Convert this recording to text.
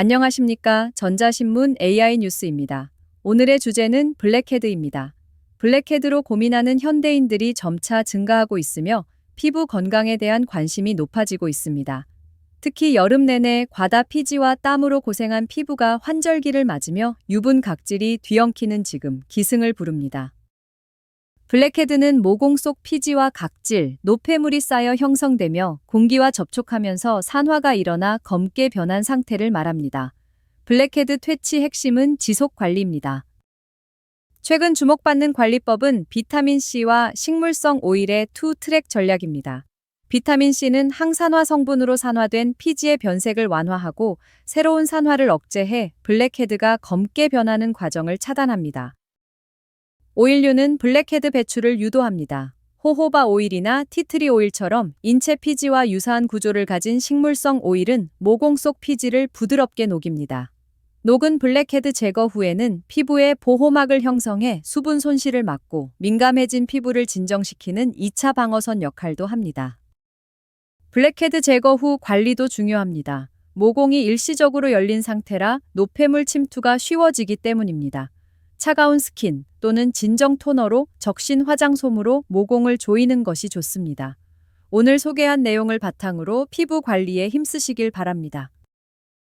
안녕하십니까. 전자신문 AI 뉴스입니다. 오늘의 주제는 블랙헤드입니다. 블랙헤드로 고민하는 현대인들이 점차 증가하고 있으며 피부 건강에 대한 관심이 높아지고 있습니다. 특히 여름 내내 과다 피지와 땀으로 고생한 피부가 환절기를 맞으며 유분 각질이 뒤엉키는 지금 기승을 부릅니다. 블랙헤드는 모공 속 피지와 각질, 노폐물이 쌓여 형성되며 공기와 접촉하면서 산화가 일어나 검게 변한 상태를 말합니다. 블랙헤드 퇴치 핵심은 지속 관리입니다. 최근 주목받는 관리법은 비타민C와 식물성 오일의 투 트랙 전략입니다. 비타민C는 항산화 성분으로 산화된 피지의 변색을 완화하고 새로운 산화를 억제해 블랙헤드가 검게 변하는 과정을 차단합니다. 오일류는 블랙헤드 배출을 유도합니다. 호호바 오일이나 티트리 오일처럼 인체 피지와 유사한 구조를 가진 식물성 오일은 모공 속 피지를 부드럽게 녹입니다. 녹은 블랙헤드 제거 후에는 피부에 보호막을 형성해 수분 손실을 막고 민감해진 피부를 진정시키는 2차 방어선 역할도 합니다. 블랙헤드 제거 후 관리도 중요합니다. 모공이 일시적으로 열린 상태라 노폐물 침투가 쉬워지기 때문입니다. 차가운 스킨 또는 진정 토너로 적신 화장솜으로 모공을 조이는 것이 좋습니다. 오늘 소개한 내용을 바탕으로 피부 관리에 힘쓰시길 바랍니다.